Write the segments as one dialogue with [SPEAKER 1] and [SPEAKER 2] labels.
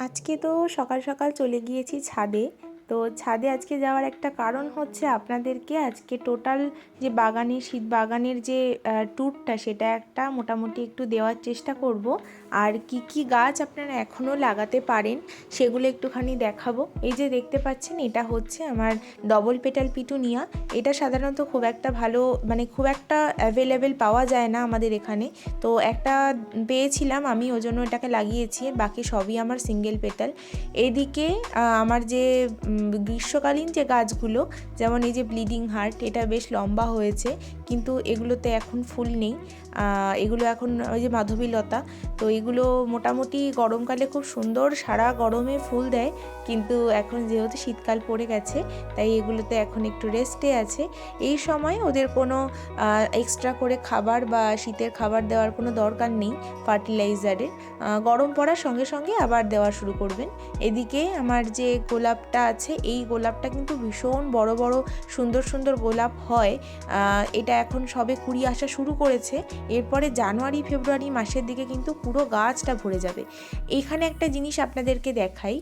[SPEAKER 1] আজকে তো সকাল সকাল চলে গিয়েছি ছাদে। তো ছাদে আজকে যাওয়ার একটা কারণ হচ্ছে আপনাদেরকে আজকে টোটাল যে বাগানের শীত বাগানের যে ট্যুরটা সেটা একটা মোটামুটি একটু দেওয়ার চেষ্টা করব। আর কি কি গাছ আপনারা এখনও লাগাতে পারেন সেগুলো একটুখানি দেখাবো। এই যে দেখতে পাচ্ছেন, এটা হচ্ছে আমার ডবল পেটাল পিটুনিয়া। এটা সাধারণত খুব একটা ভালো মানে খুব একটা অ্যাভেলেবেল পাওয়া যায় না আমাদের এখানে। তো একটা পেয়েছিলাম আমি ওই জন্য এটাকে লাগিয়েছি। বাকি সবই আমার সিঙ্গেল পেটাল এদিকে আমার যে গ্রীষ্মকালীন যে গাছগুলো, যেমন এই যে ব্লিডিং হার্ট এটা বেশ লম্বা হয়েছে, কিন্তু এগুলোতে এখন ফুল নেই। এগুলো এখন ওই যে মাধবীলতা তো এগুলো মোটামুটি গরমকালে খুব সুন্দর, সারা গরমে ফুল দেয়, কিন্তু এখন যেহেতু শীতকাল পড়ে গেছে, তাই এগুলোতে এখন একটু রেস্টে আছে। এই সময় ওদের কোনো এক্সট্রা করে খাবার বা শীতের খাবার দেওয়ার কোনো দরকার নেই ফার্টিলাইজারের গরম পড়ার সঙ্গে সঙ্গে আবার দেওয়া শুরু করবেন। এদিকে আমার যে গোলাপটা আছে, এই গোলাপটা কিন্তু ভীষণ বড় বড় সুন্দর সুন্দর গোলাপ হয়। এটা এখন সবে কুড়ি আসা শুরু করেছে এরপরে জানুয়ারি, ফেব্রুয়ারি মাসের দিকে কিন্তু পুরো গাছটা ভরে যাবে। এখানে একটা জিনিস আপনাদেরকে দেখাই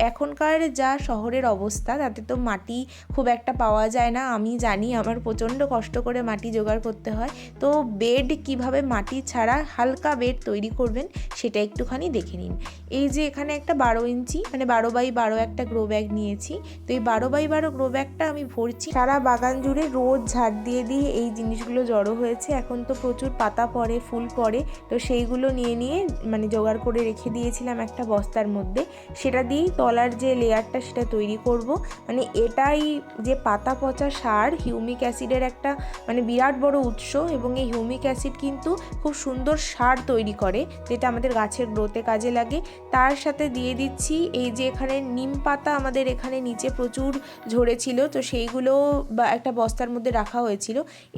[SPEAKER 1] এখনকার যা শহরের অবস্থা, তাতে তো মাটি খুব একটা পাওয়া যায় না। আমি জানি আমার প্রচণ্ড কষ্ট করে মাটি জোগাড় করতে হয়। তো বেড কীভাবে মাটি ছাড়া হালকা বেড তৈরি করবেন, সেটা একটুখানি দেখে নিন। এই যে এখানে একটা বারো ইঞ্চি মানে বারো বাই বারো একটা গ্রো ব্যাগ নিয়েছি। তো এই বারো বাই বারো গ্রো ব্যাগটা আমি ভরছি। সারা বাগান জুড়ে রোজ ঝাড় দিয়ে দিয়ে এই জিনিসগুলো জড়ো হয়েছে। এখন তো প্রচুর পাতা পড়ে, ফুল পড়ে, তো সেইগুলো নিয়ে নিয়ে মানে জোগাড় করে রেখে দিয়েছিলাম একটা বস্তার মধ্যে। সেটা দিয়েই তলার যে লেয়ারটা সেটা তৈরি করব। মানে এটাই যে পাতা পচা সার হিউমিক অ্যাসিডের একটা মানে বিরাট বড় উৎস এবং এই হিউমিক অ্যাসিড কিন্তু খুব সুন্দর সার তৈরি করে, যেটা আমাদের গাছের গ্রোতে কাজে লাগে। তার সাথে দিয়ে দিচ্ছি এই যে এখানে নিম পাতা আমাদের এখানে নিচে প্রচুর ঝরেছিল, তো সেইগুলো বা একটা বস্তার মধ্যে রাখা হয়েছিল।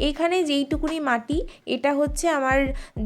[SPEAKER 1] এখানে যেইটুকুনি মাটি, এটা হচ্ছে আমার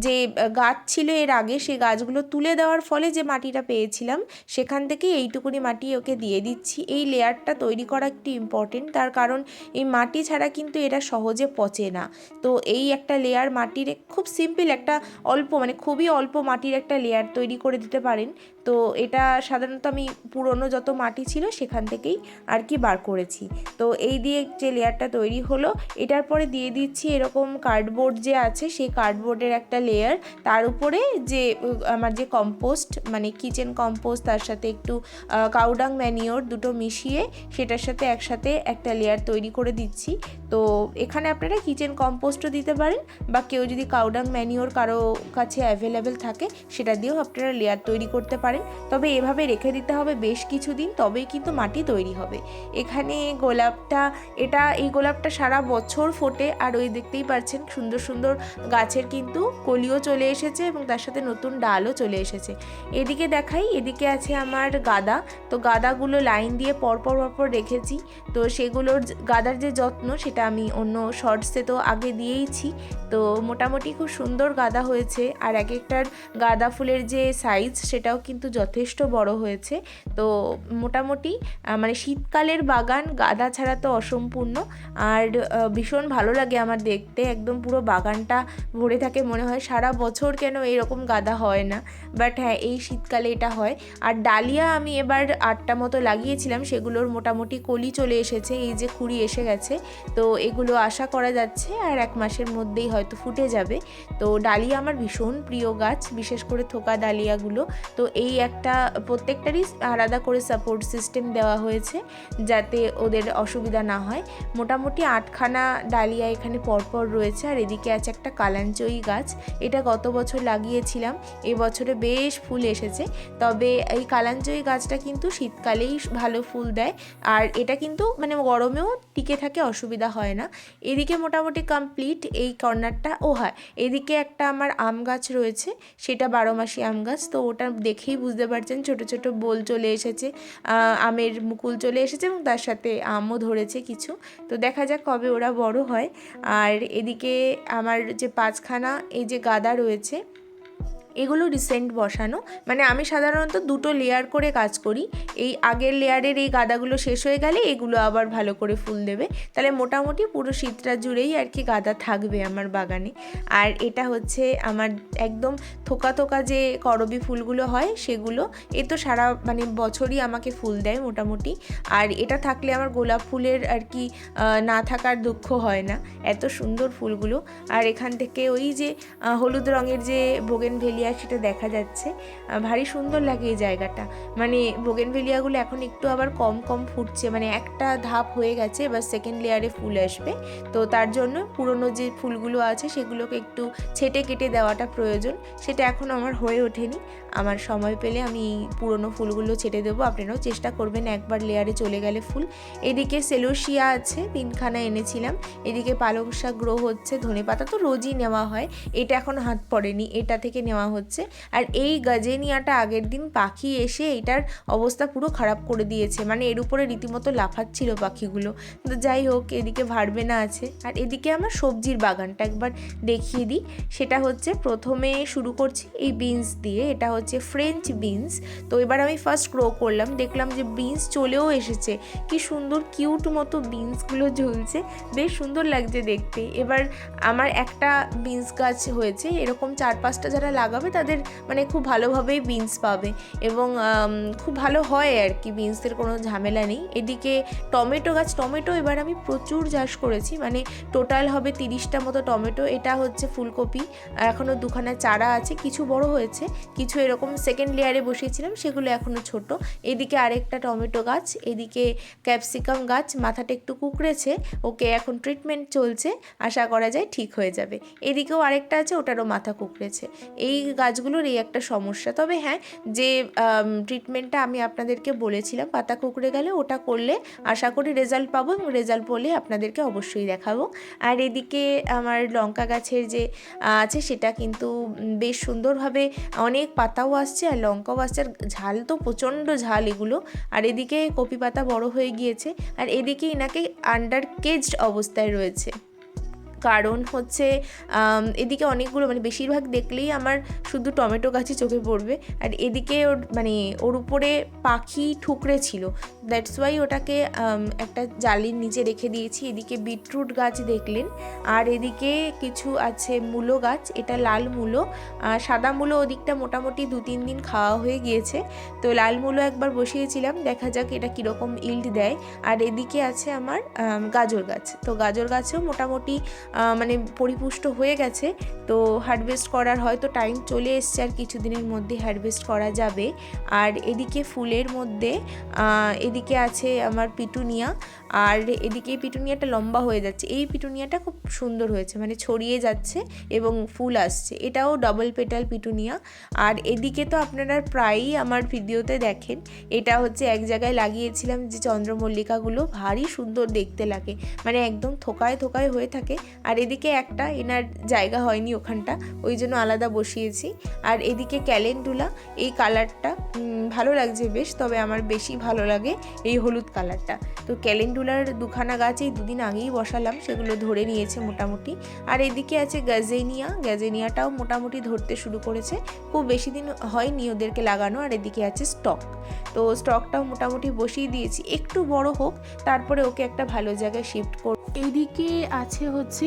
[SPEAKER 1] যে গাছ ছিল এর আগে সেই গাছগুলো তুলে দেওয়ার ফলে যে মাটিটা পেয়েছিলাম, সেখান থেকে এইটুকুনি মাটি ওকে দিয়ে দিচ্ছি। এই লেয়ারটা তৈরি করা একটু ইম্পর্টেন্ট তার কারণ এই মাটি ছাড়া কিন্তু এটা সহজে পচে না। তো এই একটা লেয়ার মাটির খুব সিম্পল একটা অল্প মানে খুবই অল্প মাটির একটা লেয়ার তৈরি করে দিতে পারেন। তো এটা সাধারণত আমি পুরনো যত মাটি ছিল সেখান থেকেই আর কি বার করেছি। তো এই দিয়ে যে লেয়ারটা তৈরি হলো, এটার পরে দিয়ে দিচ্ছি এরকম কার্ডবোর্ড যে আছে, সেই কার্ডবোর্ডের একটা লেয়ার। তার উপরে যে আমার যে কম্পোস্ট মানে কিচেন কম্পোস্ট তার সাথে একটু কাউডাং ম্যানিওর দুটো মিশিয়ে সেটার সাথে একসাথে একটা লেয়ার তৈরি করে দিচ্ছি। তো এখানে আপনারা কিচেন কম্পোস্টও দিতে পারেন বা কেউ যদি কাউডাং ম্যানিওর কারও কাছে অ্যাভেলেবেল থাকে, সেটা দিয়েও আপনারা লেয়ার তৈরি করতে পারেন। তবে এভাবে রেখে দিতে হবে বেশ কিছুদিন, তবেই কিন্তু মাটি তৈরি হবে। এখানে গোলাপটা, এটা, এই গোলাপটা সারা বছর ফোটে আর ওই দেখতেই পাচ্ছেন সুন্দর সুন্দর গাছের কিন্তু কলিও চলে এসেছে এবং তার সাথে নতুন ডালও চলে এসেছে। এদিকে দেখাই, এদিকে আছে আমার গাদা। তো গাদাগুলো লাইন দিয়ে পরপর পরপর রেখেছি। তো সেগুলোর গাদার যে যত্ন, সেটা আমি অন্য শর্টসে তো আগে দিয়েইছি। তো মোটামুটি খুব সুন্দর গাদা হয়েছে। আর এক একটার গাঁদা ফুলের যে সাইজ সেটাও কিন্তু যথেষ্ট বড় হয়েছে। তো মোটামুটি মানে শীতকালের বাগান, গাদা ছাড়া তো অসম্পূর্ণ। আর ভীষণ ভালো লাগে আমার দেখতে। একদম পুরো বাগানটা ভরে থাকে মনে হয়। সারা বছর কেন এরকম গাদা হয় না। বাট হ্যাঁ এই শীতকালে এটা হয়। আর ডালিয়া আমি এবার আটটা মতো লাগিয়েছিলাম। সেগুলোর মোটামুটি কলি চলে এসেছে। এই যে কুড়ি এসে গেছে। তো এগুলো আশা করা যাচ্ছে আর এক মাসের মধ্যেই হয়তো ফুটে যাবে। তো ডালিয়া আমার ভীষণ প্রিয় গাছ, বিশেষ করে থোকা ডালিয়াগুলো। তো এই একটা প্রত্যেকটারই আলাদা করে সাপোর্ট সিস্টেম দেওয়া হয়েছে যাতে ওদের অসুবিধা না হয়। মোটামুটি আটখানা ডালিয়া এখানে পরপর রয়েছে আর এদিকে আছে একটা কালাঞ্চই গাছ। এটা গত বছর লাগিয়েছিলাম এবছরে বেশ ফুল এসেছে। তবে এই কালাঞ্চই গাছটা কিন্তু শীতকালেই ভালো ফুল দেয়। আর এটা কিন্তু মানে গরমেও টিকে থাকে, অসুবিধা হয় না। এদিকে মোটামুটি কমপ্লিট এই কর্নারটা ও হয়। এদিকে একটা আমার আম গাছ রয়েছে, সেটা বারো মাসি আম গাছ। তো ওটা দেখেই বুঝতে পারছেন, ছোট ছোট বোল চলে এসেছে। আমের মুকুল চলে এসেছে এবং তার সাথে আমও ধরেছে কিছু। তো দেখা যাক কবে ওরা বড় হয়। আর এদিকে আমার যে পাঁচখানা, এই যে গাদা রয়েছে এগুলো রিসেন্ট বসানো। মানে আমি সাধারণত দুটো লেয়ার করে কাজ করি। এই আগের লেয়ারের এই গাদাগুলো শেষ হয়ে গেলে এগুলো আবার ভালো করে ফুল দেবে। তাহলে মোটামুটি পুরো শীতটা জুড়েই আর কি গাদা থাকবে আমার বাগানে। আর এটা হচ্ছে আমার একদম থোকা থোকা যে করবি ফুলগুলো হয় সেগুলো, এ তো সারা মানে বছরই আমাকে ফুল দেয় মোটামুটি। আর এটা থাকলে আমার গোলাপ ফুলের আর কি না থাকার দুঃখ হয় না। এত সুন্দর ফুলগুলো। আর এখান থেকে ওই যে হলুদ রঙের যে ভোগেনভেলিয়া সেটা দেখা যাচ্ছে। ভারী সুন্দর লাগে এই জায়গাটা। মানে ভোগেনভেলিয়াগুলো এখন একটু আবার কম কম ফুটছে। মানে একটা ধাপ হয়ে গেছে, এবার সেকেন্ড লেয়ারে ফুল আসবে। তো তার জন্য পুরনো যে ফুলগুলো আছে, সেগুলোকে একটু ছেটে কেটে দেওয়াটা প্রয়োজন। সেটা এখন আমার হয়ে ওঠেনি। আমার সময় পেলে আমি পুরনো ফুলগুলো ছেটে দেবো। আপনারাও চেষ্টা করবেন একবার লেয়ারে চলে গেলে ফুল। এদিকে সেলোসিয়া আছে, তিনখানা এনেছিলাম। এদিকে পালং শাক গ্রো হচ্ছে। ধনে পাতা তো রোজই নেওয়া হয়। এটা এখন হাত পড়েনি। এটা থেকে নেওয়া হচ্ছে। আর এই গাজেনিয়াটা আগের দিন পাখি এসে এটার অবস্থা পুরো খারাপ করে দিয়েছে। মানে এর উপরে রীতিমতো লাফাচ্ছিল পাখিগুলো। তো যাই হোক, এদিকে ভাড়বেনা আছে। আর এদিকে আমার সবজির বাগানটা একবার দেখিয়ে দিই। সেটা হচ্ছে প্রথমে শুরু করছি এই বিনস দিয়ে। এটা হচ্ছে ফ্রেঞ্চ বিনস তো এবার আমি ফার্স্ট গ্রো করলাম। দেখলাম যে বিনস চলেও এসেছে। কি সুন্দর কিউট মতো বিনসগুলো ঝুলছে বেশ সুন্দর লাগছে দেখতে। এবার আমার একটা বিনস গাছ হয়েছে। এরকম চার পাঁচটা যারা লাগাবে তাদের মানে খুব ভালোভাবেই বিনস পাবে। এবং খুব ভালো হয় আর কি বিনসের কোনো ঝামেলা নেই। এদিকে টমেটো গাছ, টমেটো এবার আমি প্রচুর চাষ করেছি মানে টোটাল হবে তিরিশটা মতো টমেটো। এটা হচ্ছে ফুলকপি এখনও দুখানা চারা আছে, কিছু বড় হয়েছে, কিছু এরকম সেকেন্ড লেয়ারে বসিয়েছিলাম, সেগুলো এখনও ছোট। এদিকে আরেকটা টমেটো গাছ, এদিকে ক্যাপসিকাম গাছ, মাথাটা একটু কুকড়েছে, ওকে এখন ট্রিটমেন্ট চলছে, আশা করা যায় ঠিক হয়ে যাবে। এদিকেও আরেকটা আছে, ওটারও মাথা কুকড়েছে। এই গাছগুলোর এই একটা সমস্যা। তবে হ্যাঁ যে ট্রিটমেন্টটা আমি আপনাদেরকে বলেছিলাম পাতা কুকড়ে গেলে ওটা করলে আশা করি রেজাল্ট পাবো এবং রেজাল্ট পেলে আপনাদেরকে অবশ্যই দেখাবো। আর এদিকে আমার লঙ্কা গাছের যে আছে সেটা কিন্তু বেশ সুন্দরভাবে অনেক পাতাও আসছে আর লঙ্কাও আসছে। আর ঝাল তো প্রচণ্ড ঝাল এগুলো। আর এদিকে কপি পাতা বড় হয়ে গিয়েছে। আর এদিকে এনাকে আন্ডার কেজড অবস্থায় রয়েছে। কারণ হচ্ছে এদিকে অনেকগুলো মানে বেশিরভাগ দেখলেই আমার শুধু টমেটো গাছই চোখে পড়বে। আর এদিকে ওর মানে ওর উপরে পাখি ঠুকরে ছিল। দ্যাটস ওয়াই ওটাকে একটা জালির নিচে রেখে দিয়েছি। এদিকে বিটরুট গাছ দেখলেন। আর এদিকে কিছু আছে মূলো গাছ, এটা লাল মূলো। আর সাদা মূলো ওদিকটা মোটামুটি দু তিন দিন খাওয়া হয়ে গিয়েছে। তো লাল মূলো একবার বসিয়েছিলাম, দেখা যাক এটা কীরকম ইল্ড দেয়। আর এদিকে আছে আমার গাজর গাছ। তো গাজর গাছেও মোটামুটি মানে পরিপুষ্ট হয়ে গেছে। তো হারভেস্ট করার হয়তো টাইম চলে এসছে আর কিছুদিনের মধ্যে হারভেস্ট করা যাবে। আর এদিকে ফুলের মধ্যে এদিকে আছে আমার পিটুনিয়া, আর এদিকে পিটুনিয়াটা লম্বা হয়ে যাচ্ছে। এই পিটুনিয়াটা খুব সুন্দর হয়েছে মানে ছড়িয়ে যাচ্ছে এবং ফুল আসছে। এটাও ডবল পেটাল পিটুনিয়া। আর এদিকে তো আপনারা প্রায়ই আমার ভিডিওতে দেখেন, এটা হচ্ছে এক জায়গায় লাগিয়েছিলাম যে চন্দ্রমল্লিকাগুলো ভারী সুন্দর দেখতে লাগে। মানে একদম থোকায় থোকায় হয়ে থাকে। আর এদিকে একটা এনার জায়গা হয়নি ওখানটা, ওই জন্য আলাদা বসিয়েছি। আর এদিকে ক্যালেন্ডুলা, এই কালারটা ভালো লাগছে বেশ, তবে আমার বেশি ভালো লাগে এই হলুদ কালারটা। তো ক্যালেন্ডুলার দুখানা গাছ এই দুদিন আগেই বসালাম, সেগুলো ধরে নিয়েছে মোটামুটি। আর এদিকে আছে গ্যাজেনিয়া, গ্যাজেনিয়াটাও মোটামুটি ধরতে শুরু করেছে। খুব বেশি দিন হয়নি ওদেরকে লাগানো, আর এদিকে আছে স্টক। তো স্টকটাও মোটামুটি বসিয়ে দিয়েছি, একটু বড় হোক, তারপরে ওকে একটা ভালো জায়গায় শিফট করব।
[SPEAKER 2] এইদিকে আছে হচ্ছে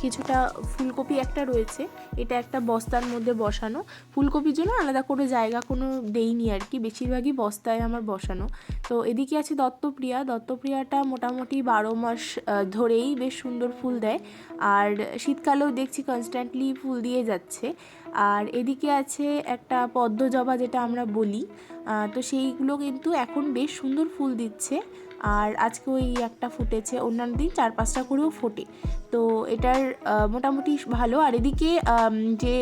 [SPEAKER 2] কিছুটা ফুলকপি একটা রয়েছে। এটা একটা বস্তার মধ্যে বসানো। ফুলকপির জন্য আলাদা করে জায়গা কোনো দেইনি আর কি, বেশিরভাগই বস্তায় আমার বসানো। তো এদিকে আছে দত্তপ্রিয়া। দত্তপ্রিয়াটা মোটামুটি বারো মাস ধরেই বেশ সুন্দর ফুল দেয়। আর শীতকালেও দেখছি কনস্ট্যান্টলি ফুল দিয়ে যাচ্ছে। আর এদিকে আছে একটা পদ্ম জবা যেটা আমরা বলি। তো সেইগুলো কিন্তু এখন বেশ সুন্দর ফুল দিচ্ছে। আর আজকে ওই একটা ফুটেছে, অন্যান্য দিন চার পাঁচটা করেও ফোটে। তো এটার মোটামুটি ভালো। আর এদিকে যে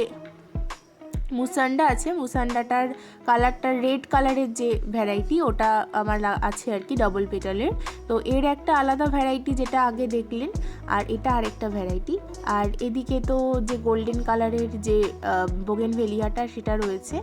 [SPEAKER 2] মুসান্ডা আছে, মুসান্ডাটার কালারটা রেড কালারের যে ভ্যারাইটি, ওটা আমার আছে আর কি ডবল পেটালের। তো এর একটা আলাদা ভ্যারাইটি যেটা আগে দেখলেন, আর এটা আরেকটা ভ্যারাইটি। আর এদিকে তো যে গোল্ডেন কালারের যে বোগেন ভেলিয়াটা সেটা রয়েছে।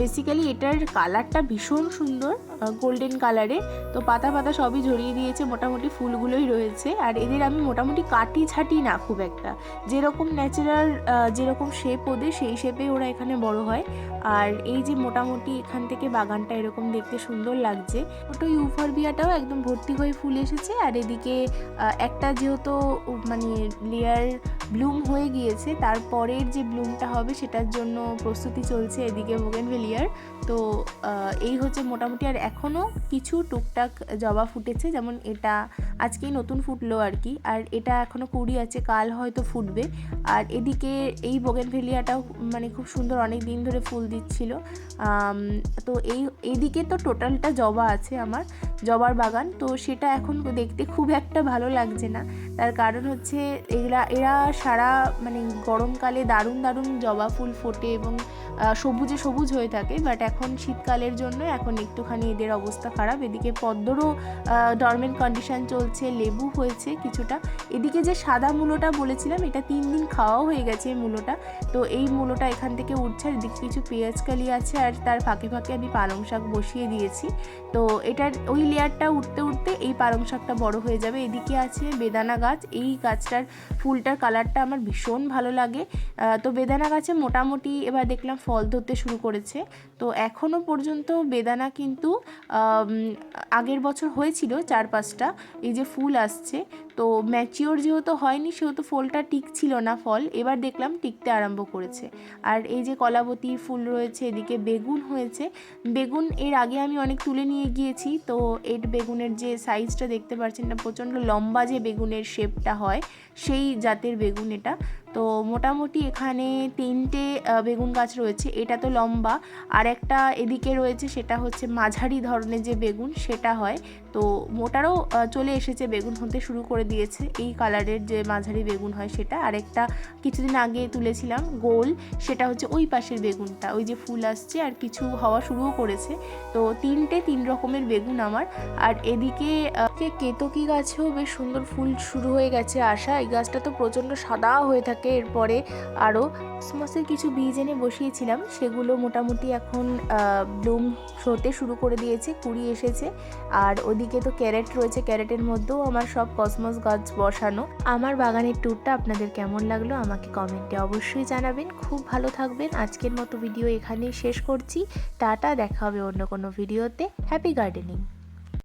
[SPEAKER 2] বেসিক্যালি এটার কালারটা ভীষণ সুন্দর গোল্ডেন কালারের তো পাতা পাতা সবই ঝরিয়ে দিয়েছে, মোটামুটি ফুলগুলোই রয়েছে। আর এদের আমি মোটামুটি কাটি ছাটি না খুব একটা। যেরকম ন্যাচারাল যেরকম শেপ ওদের, সেই শেপে ওরা এখানে বড় হয়। আর এই যে মোটামুটি এখান থেকে বাগানটা এরকম দেখতে সুন্দর লাগছে। ছোটো ইউফরবিয়াটাও একদম ভর্তি হয়ে ফুল এসেছে। আর এদিকে একটা যেহেতু মানে লেয়ার ব্লুম হয়ে গিয়েছে, তারপরের যে ব্লুমটা হবে, সেটার জন্য প্রস্তুতি চলছে এদিকে বোগেনভেলিয়ার তো এই হচ্ছে মোটামুটি আর এখনও কিছু টুকটাক জবা ফুটেছে যেমন এটা আজকেই নতুন ফুটলো আর কি। আর এটা এখনও কুড়ি আছে, কাল হয়তো ফুটবে। আর এদিকে এই বোগেনভেলিয়াটাও মানে খুব সুন্দর অনেক দিন ধরে ফুল দিচ্ছিল। তো এই, এদিকে তো টোটালটা জবা আছে আমার, জবার বাগান। তো সেটা এখন দেখতে খুব একটা ভালো লাগছে না। তার কারণ হচ্ছে এরা এরা সারা মানে গরমকালে দারুণ দারুণ জবা ফুল ফোটে এবং সবুজে সবুজ হয়ে থাকে। বাট এখন শীতকালের জন্য এখন একটুখানি এদের অবস্থা খারাপ। এদিকে পদ্মরও ডরমেন্ট কন্ডিশন চলছে। লেবু হয়েছে কিছুটা। এদিকে যে সাদা মূলোটা বলেছিলাম, এটা তিন দিন খাওয়াও হয়ে গেছে এই মূলোটা। তো এই মূলোটা এখান থেকে উঠছে, আর এদিকে কিছু পেঁয়াজ কালি আছে, আর তার ফাঁকে ফাঁকে আমি পালং শাক বসিয়ে দিয়েছি। তো এটার ওই লেয়ারটা উঠতে উঠতে এই পালং শাকটা বড় হয়ে যাবে। এদিকে আছে বেদানা গাছ। এই গাছটার ফুলটার কালারটা আমার ভীষণ ভালো লাগে। তো বেদানা গাছে মোটামুটি এবার দেখলাম ফল ধরতে শুরু করেছে। তো এখনও পর্যন্ত বেদানা কিন্তু আগের বছর হয়েছিল চার পাঁচটা। এই যে ফুল আসছে, তো ম্যাচিওর যেহেতু হয়নি, সেহেতু ফলটা টিকছিল না ফল, এবার দেখলাম টিকতে আরম্ভ করেছে। আর এই যে কলাবতী ফুল রয়েছে, এদিকে বেগুন হয়েছে। বেগুন এর আগে আমি অনেক তুলে নিয়ে গিয়েছি, তো এর বেগুনের যে সাইজটা দেখতে পাচ্ছেন না প্রচণ্ড লম্বা যে বেগুনের শেপটা হয় সেই জাতের বেগুন এটা। তো মোটামুটি এখানে তিনটে বেগুন গাছ রয়েছে। এটা তো লম্বা। আর একটা এদিকে রয়েছে, সেটা হচ্ছে মাঝারি ধরনের যে বেগুন, সেটা হয়। তো মোটারও চলে এসেছে, বেগুন হতে শুরু করে দিয়েছে। এই কালারের যে মাঝারি বেগুন হয় সেটা। আরেকটা কিছুদিন আগে তুলেছিলাম, গোল। সেটা হচ্ছে ওই পাশের বেগুনটা। ওই যে ফুল আসছে, আর কিছু হওয়া শুরুও করেছে। তো তিনটে তিন রকমের বেগুন আমার। আর এদিকে আহ, কে কেতকি গাছেও বেশ সুন্দর ফুল শুরু হয়ে গেছে আসা এই গাছটা তো প্রচণ্ড সাদা হয়ে থাকে। এরপরে আরও কসমসের কিছু বীজ এনে বসিয়েছিলাম। সেগুলো মোটামুটি এখন ব্লুম হতে শুরু করে দিয়েছে কুড়ি এসেছে। আর ওদিকে তো ক্যারেট রয়েছে ক্যারেটের মধ্যেও আমার সব কসমস গাছ বসানো। আমার বাগানের ট্যুরটা আপনাদের কেমন লাগল আমাকে কমেন্টে অবশ্যই জানাবেন। খুব ভালো থাকবেন। আজকের মতো ভিডিও এখানেই শেষ করছি। টাটা দেখা হবে অন্য কোনো ভিডিওতে। Happy gardening.